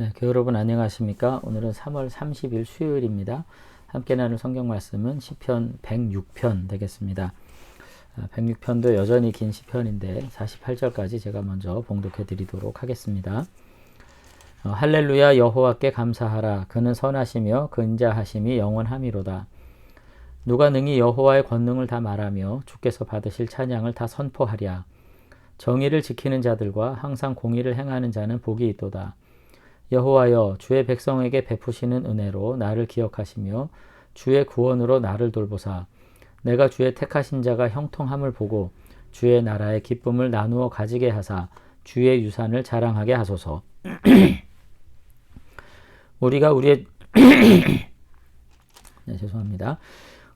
네, 교회 여러분 안녕하십니까? 오늘은 3월 30일 수요일입니다. 함께 나눌 성경 말씀은 시편 106편 되겠습니다. 106편도 아, 여전히 긴 시편인데 48절까지 제가 먼저 봉독해 드리도록 하겠습니다. 어, 할렐루야 여호와께 감사하라 그는 선하시며 근자하심이 영원함이로다. 누가 능히 여호와의 권능을 다 말하며 주께서 받으실 찬양을 다 선포하랴. 정의를 지키는 자들과 항상 공의를 행하는 자는 복이 있도다. 여호와여 주의 백성에게 베푸시는 은혜로 나를 기억하시며 주의 구원으로 나를 돌보사 내가 주의 택하신 자가 형통함을 보고 주의 나라의 기쁨을 나누어 가지게 하사 주의 유산을 자랑하게 하소서. 우리가 우리의 네, 죄송합니다.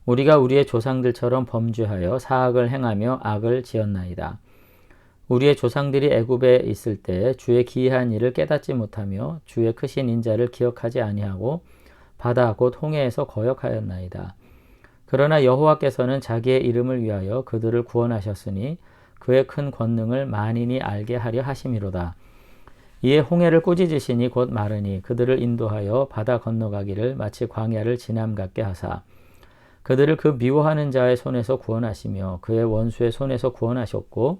우리가 우리의 조상들처럼 범죄하여 사악을 행하며 악을 지었나이다. 우리의 조상들이 애굽에 있을 때 주의 기이한 일을 깨닫지 못하며 주의 크신 인자를 기억하지 아니하고 바다 곧 홍해에서 거역하였나이다. 그러나 여호와께서는 자기의 이름을 위하여 그들을 구원하셨으니 그의 큰 권능을 만인이 알게 하려 하심이로다. 이에 홍해를 꾸짖으시니 곧 마르니 그들을 인도하여 바다 건너가기를 마치 광야를 지남 같게 하사 그들을 그 미워하는 자의 손에서 구원하시며 그의 원수의 손에서 구원하셨고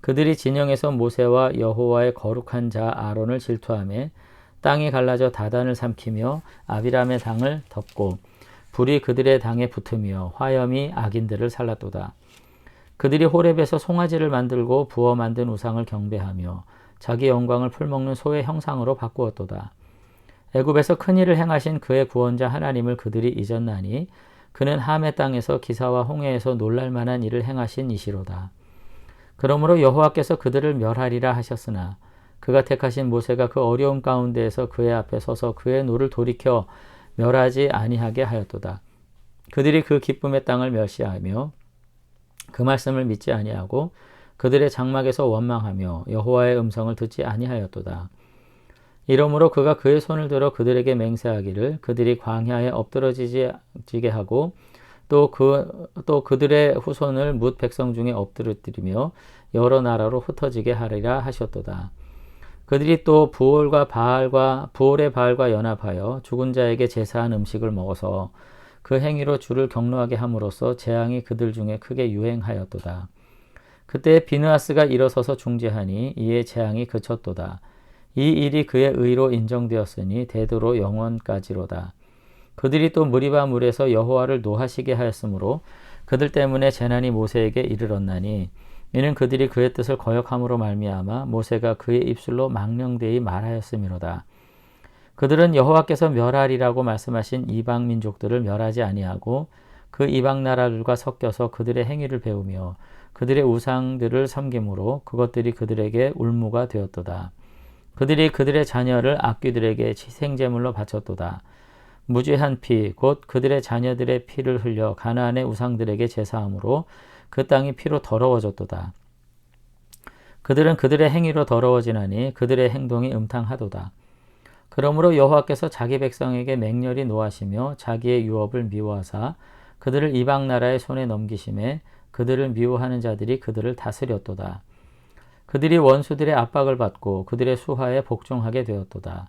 그들이 진영에서 모세와 여호와의 거룩한 자 아론을 질투하며 땅이 갈라져 다단을 삼키며 아비람의 당을 덮고 불이 그들의 당에 붙으며 화염이 악인들을 살랐도다. 그들이 호렙에서 송아지를 만들고 부어 만든 우상을 경배하며 자기 영광을 풀먹는 소의 형상으로 바꾸었도다. 애굽에서 큰 일을 행하신 그의 구원자 하나님을 그들이 잊었나니 그는 함의 땅에서 기사와 홍해에서 놀랄 만한 일을 행하신 이시로다. 그러므로 여호와께서 그들을 멸하리라 하셨으나 그가 택하신 모세가 그 어려움 가운데에서 그의 앞에 서서 그의 노를 돌이켜 멸하지 아니하게 하였도다. 그들이 그 기쁨의 땅을 멸시하며 그 말씀을 믿지 아니하고 그들의 장막에서 원망하며 여호와의 음성을 듣지 아니하였도다. 이러므로 그가 그의 손을 들어 그들에게 맹세하기를 그들이 광야에 엎드러지게 하고 또 그, 또 그들의 후손을 뭇 백성 중에 엎드려뜨리며 여러 나라로 흩어지게 하리라 하셨도다. 그들이 또 부올과 바알과 부올의 바알과 연합하여 죽은 자에게 제사한 음식을 먹어서 그 행위로 주를 경노하게 함으로써 재앙이 그들 중에 크게 유행하였도다. 그때 비느하스가 일어서서 중재하니 이에 재앙이 그쳤도다. 이 일이 그의 의로 인정되었으니 대도로 영원까지로다. 그들이 또 무리바 물에서 여호와를 노하시게 하였으므로 그들 때문에 재난이 모세에게 이르렀나니 이는 그들이 그의 뜻을 거역함으로 말미암아 모세가 그의 입술로 망령되이 말하였음이로다. 그들은 여호와께서 멸하리라고 말씀하신 이방 민족들을 멸하지 아니하고 그 이방 나라들과 섞여서 그들의 행위를 배우며 그들의 우상들을 섬김으로 그것들이 그들에게 울무가 되었도다. 그들이 그들의 자녀를 악귀들에게 희생제물로 바쳤도다. 무죄한 피, 곧 그들의 자녀들의 피를 흘려 가나안의 우상들에게 제사함으로 그 땅이 피로 더러워졌도다. 그들은 그들의 행위로 더러워지나니 그들의 행동이 음탕하도다. 그러므로 여호와께서 자기 백성에게 맹렬히 노하시며 자기의 유업을 미워하사 그들을 이방 나라의 손에 넘기심에 그들을 미워하는 자들이 그들을 다스렸도다. 그들이 원수들의 압박을 받고 그들의 수하에 복종하게 되었도다.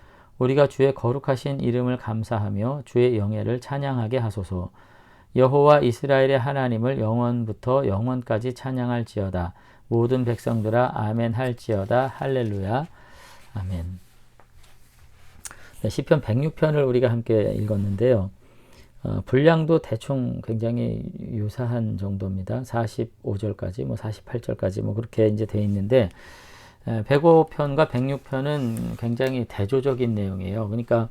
우리가 주의 거룩하신 이름을 감사하며 주의 영예를 찬양하게 하소서. 여호와 이스라엘의 하나님을 영원부터 영원까지 찬양할지어다. 모든 백성들아 아멘 할지어다. 할렐루야. 아멘. 네, 시편 106편을 우리가 함께 읽었는데요. 어, 분량도 대충 굉장히 유사한 정도입니다. 45절까지, 뭐 48절까지 뭐 그렇게 이제 돼 있는데 105편과 106편은 굉장히 대조적인 내용이에요. 그러니까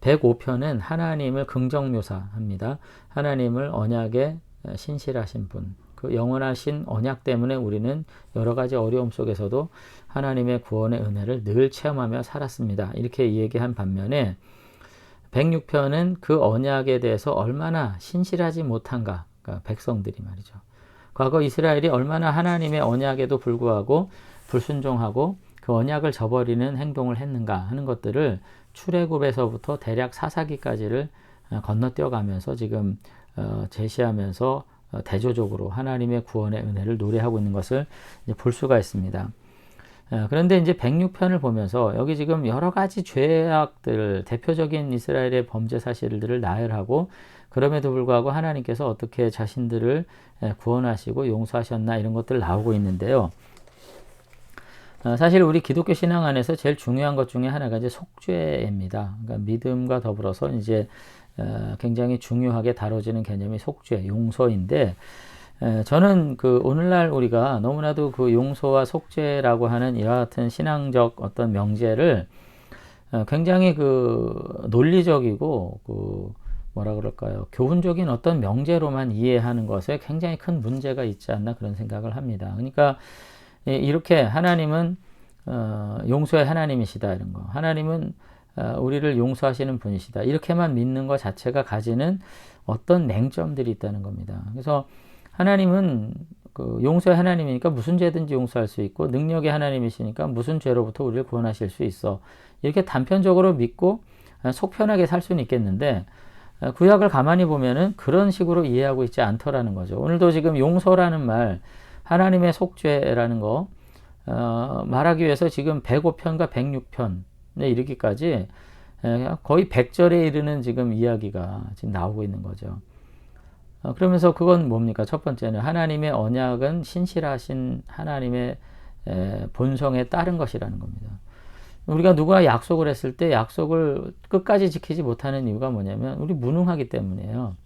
105편은 하나님을 긍정 묘사합니다. 하나님을 언약에 신실하신 분, 그 영원하신 언약 때문에 우리는 여러 가지 어려움 속에서도 하나님의 구원의 은혜를 늘 체험하며 살았습니다. 이렇게 얘기한 반면에 106편은 그 언약에 대해서 얼마나 신실하지 못한가, 그러니까 백성들이 말이죠. 과거 이스라엘이 얼마나 하나님의 언약에도 불구하고 불순종하고 그 언약을 저버리는 행동을 했는가 하는 것들을 출애굽에서부터 대략 사사기까지를 어, 건너뛰어 가면서 지금 어, 제시하면서 어, 대조적으로 하나님의 구원의 은혜를 노래하고 있는 것을 볼 수가 있습니다. 그런데 이제 106편을 보면서 여기 지금 여러 가지 죄악들, 대표적인 이스라엘의 범죄 사실들을 나열하고 그럼에도 불구하고 하나님께서 어떻게 자신들을 구원하시고 용서하셨나 이런 것들 나오고 있는데요. 어, 사실 우리 기독교 신앙 안에서 제일 중요한 것 중에 하나가 이제 속죄입니다. 그러니까 믿음과 더불어서 이제 어, 굉장히 중요하게 다뤄지는 개념이 속죄, 용서인데 저는 그 오늘날 우리가 너무나도 그 용서와 속죄라고 하는 이와 같은 신앙적 어떤 명제를 어, 굉장히 그 논리적이고 그 뭐라 그럴까요? 교훈적인 어떤 명제로만 이해하는 것에 굉장히 큰 문제가 있지 않나 그런 생각을 합니다. 그러니까 예, 이렇게 하나님은 어, 용서의 하나님이시다 이런 거. 하나님은 어, 우리를 용서하시는 분이시다. 이렇게만 믿는 것 자체가 가지는 어떤 맹점들이 있다는 겁니다. 그래서 하나님은 그 용서의 하나님이니까 무슨 죄든지 용서할 수 있고 능력의 하나님이시니까 무슨 죄로부터 우리를 구원하실 수 있어. 이렇게 단편적으로 믿고 어, 속 편하게 살 수는 있겠는데 어, 구약을 가만히 보면은 그런 식으로 이해하고 있지 않더라는 거죠. 오늘도 지금 용서라는 말 하나님의 속죄라는 거 어, 말하기 위해서 지금 105편과 106편에 이르기까지 거의 100절에 이르는 지금 이야기가 지금 나오고 있는 거죠. 어, 그러면서 그건 뭡니까? 첫 번째는 하나님의 언약은 신실하신 하나님의 에, 본성에 따른 것이라는 겁니다. 우리가 누가 약속을 했을 때 약속을 끝까지 지키지 못하는 이유가 뭐냐면 우리 무능하기 때문이에요.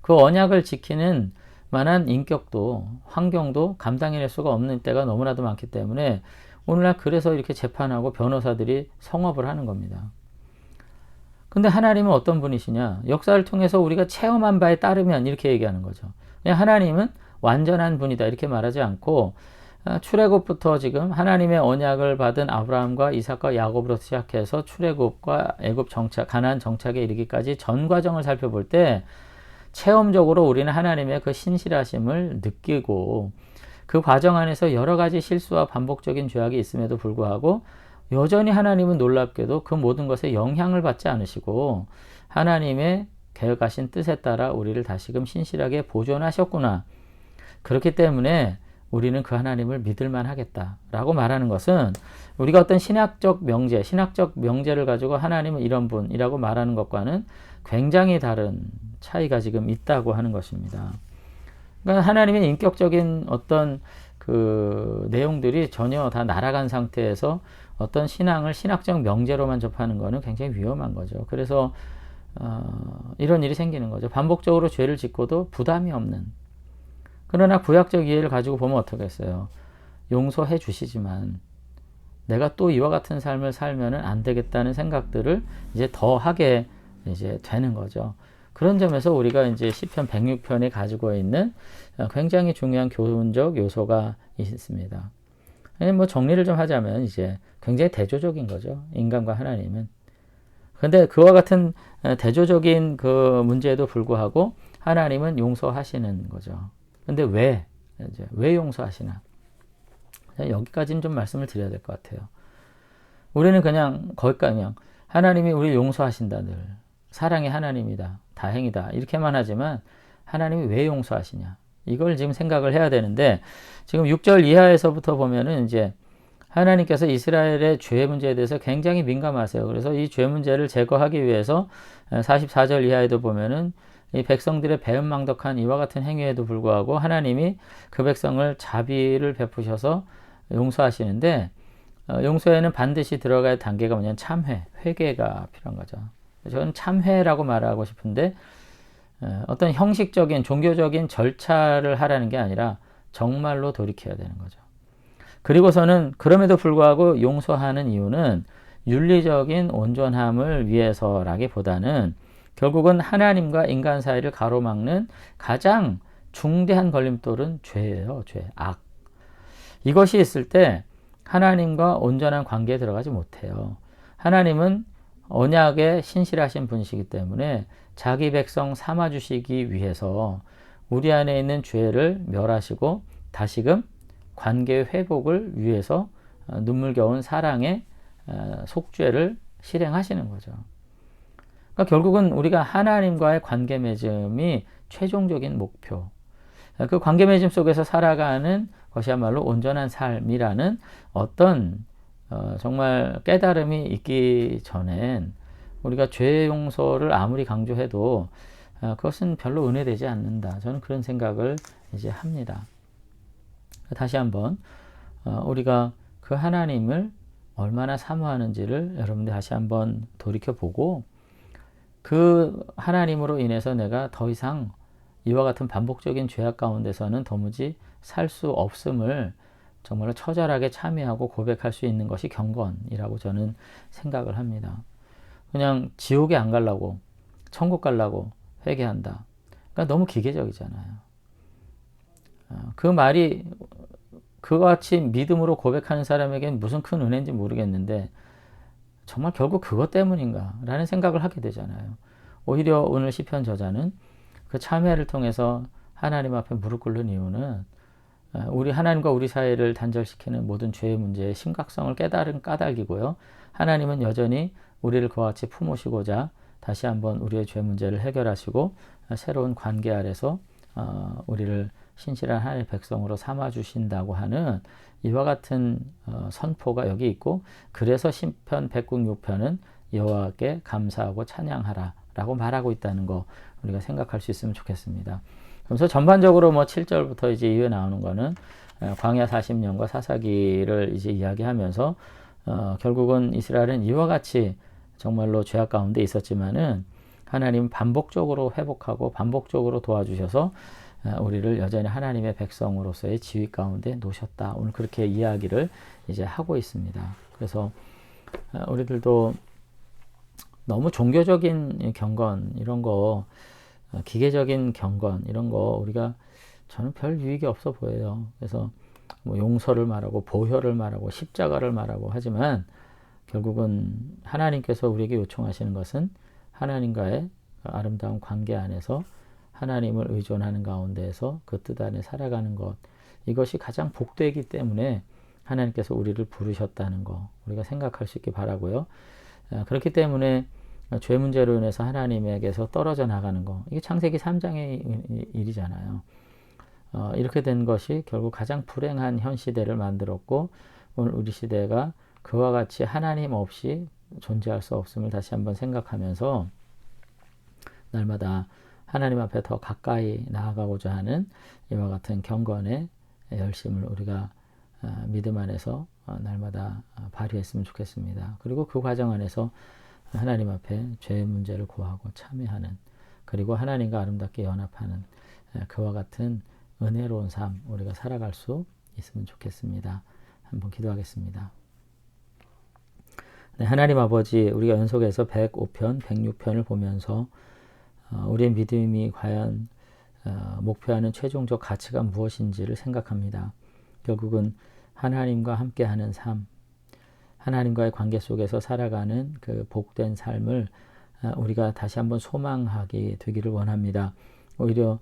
그 언약을 지키는 만한 인격도 환경도 감당해낼 수가 없는 때가 너무나도 많기 때문에 오늘날 그래서 이렇게 재판하고 변호사들이 성업을 하는 겁니다. 근데 하나님은 어떤 분이시냐? 역사를 통해서 우리가 체험한 바에 따르면 이렇게 얘기하는 거죠. 하나님은 완전한 분이다 이렇게 말하지 않고 아, 출애굽부터 지금 하나님의 언약을 받은 아브라함과 이삭과 야곱으로 시작해서 출애굽과 애굽 정착, 가나안 정착에 이르기까지 전 과정을 살펴볼 때 체험적으로 우리는 하나님의 그 신실하심을 느끼고 그 과정 안에서 여러 가지 실수와 반복적인 죄악이 있음에도 불구하고 여전히 하나님은 놀랍게도 그 모든 것에 영향을 받지 않으시고 하나님의 계획하신 뜻에 따라 우리를 다시금 신실하게 보존하셨구나. 그렇기 때문에 우리는 그 하나님을 믿을만 하겠다라고 말하는 것은 우리가 어떤 신학적 명제, 신학적 명제를 가지고 하나님은 이런 분이라고 말하는 것과는 굉장히 다른 차이가 지금 있다고 하는 것입니다. 그러니까 하나님의 인격적인 어떤 그 내용들이 전혀 다 날아간 상태에서 어떤 신앙을 신학적 명제로만 접하는 것은 굉장히 위험한 거죠. 그래서 어, 이런 일이 생기는 거죠. 반복적으로 죄를 짓고도 부담이 없는. 그러나 구약적 이해를 가지고 보면 어떻겠어요? 용서해 주시지만 내가 또 이와 같은 삶을 살면은 안 되겠다는 생각들을 이제 더 하게 이제 되는 거죠. 그런 점에서 우리가 이제 시편 106편에 가지고 있는 어, 굉장히 중요한 교훈적 요소가 있습니다. 뭐 정리를 좀 하자면 이제 굉장히 대조적인 거죠. 인간과 하나님은. 근데 그와 같은 어, 대조적인 그 문제에도 불구하고 하나님은 용서하시는 거죠. 근데 왜? 이제 왜 용서하시나? 여기까지는 좀 말씀을 드려야 될 것 같아요. 우리는 그냥 거기까지 그냥 하나님이 우리 용서하신다 늘. 사랑의 하나님이다. 다행이다. 이렇게만 하지만 하나님이 왜 용서하시냐? 이걸 지금 생각을 해야 되는데 지금 6절 이하에서부터 보면은 이제 하나님께서 이스라엘의 죄 문제에 대해서 굉장히 민감하세요. 그래서 이 죄 문제를 제거하기 위해서 44절 이하에도 보면은 이 백성들의 배은망덕한 이와 같은 행위에도 불구하고 하나님이 그 백성을 자비를 베푸셔서 용서하시는데 어, 용서에는 반드시 들어갈 단계가 뭐냐면 참회, 회개가 필요한 거죠. 저는 참회라고 말하고 싶은데 어떤 형식적인 종교적인 절차를 하라는 게 아니라 정말로 돌이켜야 되는 거죠. 그리고서는 그럼에도 불구하고 용서하는 이유는 윤리적인 온전함을 위해서라기보다는 결국은 하나님과 인간 사이를 가로막는 가장 중대한 걸림돌은 죄예요. 죄, 악. 이것이 있을 때 하나님과 온전한 관계에 들어가지 못해요. 하나님은 언약에 신실하신 분이시기 때문에 자기 백성 삼아 주시기 위해서 우리 안에 있는 죄를 멸하시고 다시금 관계 회복을 위해서 어, 눈물겨운 사랑의 어, 속죄를 실행하시는 거죠. 그러니까 결국은 우리가 하나님과의 관계 맺음이 최종적인 목표. 그 관계 맺음 속에서 살아가는 것이야말로 온전한 삶이라는 어떤 어, 정말 깨달음이 있기 전엔 우리가 죄 용서를 아무리 강조해도 어, 그것은 별로 은혜되지 않는다. 저는 그런 생각을 이제 합니다. 다시 한번 어, 우리가 그 하나님을 얼마나 사모하는지를 여러분들 다시 한번 돌이켜 보고 그 하나님으로 인해서 내가 더 이상 이와 같은 반복적인 죄악 가운데서는 도무지 살 수 없음을 정말로 처절하게 참여하고 고백할 수 있는 것이 경건이라고 저는 생각을 합니다. 그냥 지옥에 안 가려고 천국 가려고 회개한다. 그러니까 너무 기계적이잖아요. 어, 그 말이 그와 같이 믿음으로 고백하는 사람에게는 무슨 큰 은혜인지 모르겠는데 정말 결국 그것 때문인가 라는 생각을 하게 되잖아요. 오히려 오늘 시편 저자는 그 참회를 통해서 하나님 앞에 무릎 꿇는 이유는 어, 우리 하나님과 우리 사이를 단절시키는 모든 죄의 문제의 심각성을 깨달은 까닭이고요. 하나님은 여전히 우리를 그와 같이 품으시고자 다시 한번 우리의 죄 문제를 해결하시고 새로운 관계 아래서 어, 우리를 신실한 하나님의 백성으로 삼아 주신다고 하는 이와 같은 어, 선포가 여기 있고 그래서 신편 106편은 여호와께 감사하고 찬양하라라고 말하고 있다는 거 우리가 생각할 수 있으면 좋겠습니다. 그래서 전반적으로 뭐 7절부터 이제 이어 나오는 거는 어, 광야 40년과 사사기를 이제 이야기하면서 어, 결국은 이스라엘은 이와 같이 정말로 죄악 가운데 있었지만은 하나님 반복적으로 회복하고 반복적으로 도와주셔서 어, 우리를 여전히 하나님의 백성으로서의 지위 가운데 놓으셨다. 오늘 그렇게 이야기를 이제 하고 있습니다. 그래서 어, 우리들도 너무 종교적인 경건 이런 거 어, 기계적인 경건 이런 거 우리가 저는 별 유익이 없어 보여요. 그래서 뭐 용서를 말하고 보혈을 말하고 십자가를 말하고 하지만 결국은 하나님께서 우리에게 요청하시는 것은 하나님과의 아름다운 관계 안에서 하나님을 의존하는 가운데에서 그 뜻 안에 살아가는 것 이것이 가장 복되기 때문에 하나님께서 우리를 부르셨다는 거 우리가 생각할 수 있게 바라고요. 아, 그렇기 때문에 죄 문제로 인해서 하나님에게서 떨어져 나가는 거 이게 창세기 3장의 일이잖아요. 어, 이렇게 된 것이 결국 가장 불행한 현 시대를 만들었고 오늘 우리 시대가 그와 같이 하나님 없이 존재할 수 없음을 다시 한번 생각하면서 날마다 하나님 앞에 더 가까이 나아가고자 하는 이와 같은 경건의 열심을 우리가 어, 믿음 안에서 어, 날마다 발휘했으면 좋겠습니다. 그리고 그 과정 안에서 하나님 앞에 죄의 문제를 구하고 참여하는 그리고 하나님과 아름답게 연합하는 그와 같은 은혜로운 삶 우리가 살아갈 수 있으면 좋겠습니다. 한번 기도하겠습니다. 네, 하나님 아버지, 우리가 연속해서 105편, 106편을 보면서 어, 우리의 믿음이 과연 어, 목표하는 최종적 가치가 무엇인지를 생각합니다. 결국은 하나님과 함께하는 삶, 하나님과의 관계 속에서 살아가는 그 복된 삶을 어, 우리가 다시 한번 소망하게 되기를 원합니다. 오히려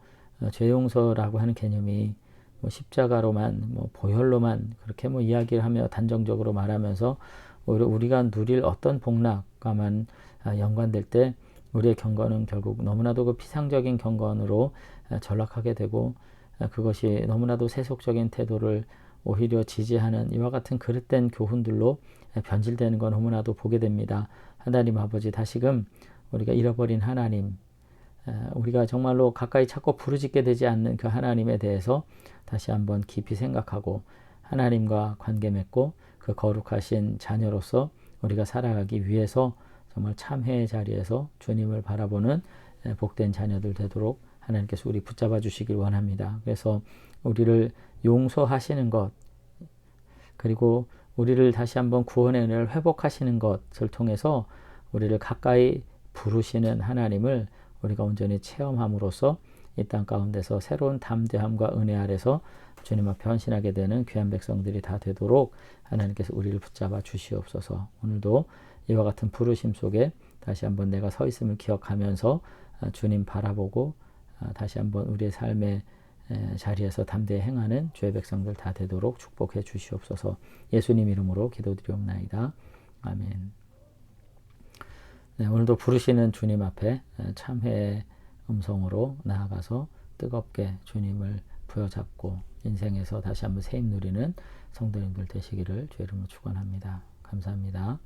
죄 용서라고 하는 개념이 뭐 십자가로만 뭐 보혈로만 그렇게 뭐 이야기를 하며 단정적으로 말하면서 오히려 우리가 누릴 어떤 복락과만 아, 연관될 때 우리의 경건은 결국 너무나도 그 피상적인 경건으로 아, 전락하게 되고 아, 그것이 너무나도 세속적인 태도를 오히려 지지하는 이와 같은 그릇된 교훈들로 변질되는 건 너무나도 보게 됩니다. 하나님 아버지 다시금 우리가 잃어버린 하나님 우리가 정말로 가까이 찾고 부르짖게 되지 않는 그 하나님에 대해서 다시 한번 깊이 생각하고 하나님과 관계 맺고 그 거룩하신 자녀로서 우리가 살아가기 위해서 정말 참회의 자리에서 주님을 바라보는 에, 복된 자녀들 되도록 하나님께서 우리 붙잡아 주시길 원합니다. 그래서 우리를 용서하시는 것 그리고 우리를 다시 한번 구원의 은혜를 회복하시는 것을 통해서 우리를 가까이 부르시는 하나님을 우리가 온전히 체험함으로써 이 땅 가운데서 새로운 담대함과 은혜 아래서 주님 앞에 헌신하게 되는 귀한 백성들이 다 되도록 하나님께서 우리를 붙잡아 주시옵소서. 오늘도 이와 같은 부르심 속에 다시 한번 내가 서 있음을 기억하면서 아, 주님 바라보고 아, 다시 한번 우리의 삶의 에, 자리에서 담대히 행하는 주의 백성들 다 되도록 축복해 주시옵소서. 예수님 이름으로 기도드리옵나이다. 아멘. 네, 오늘도 부르시는 주님 앞에 에, 참회의 음성으로 나아가서 뜨겁게 주님을 부여잡고 인생에서 다시 한번 새힘 누리는 성도님들 되시기를 주의 이름으로 축원합니다. 감사합니다.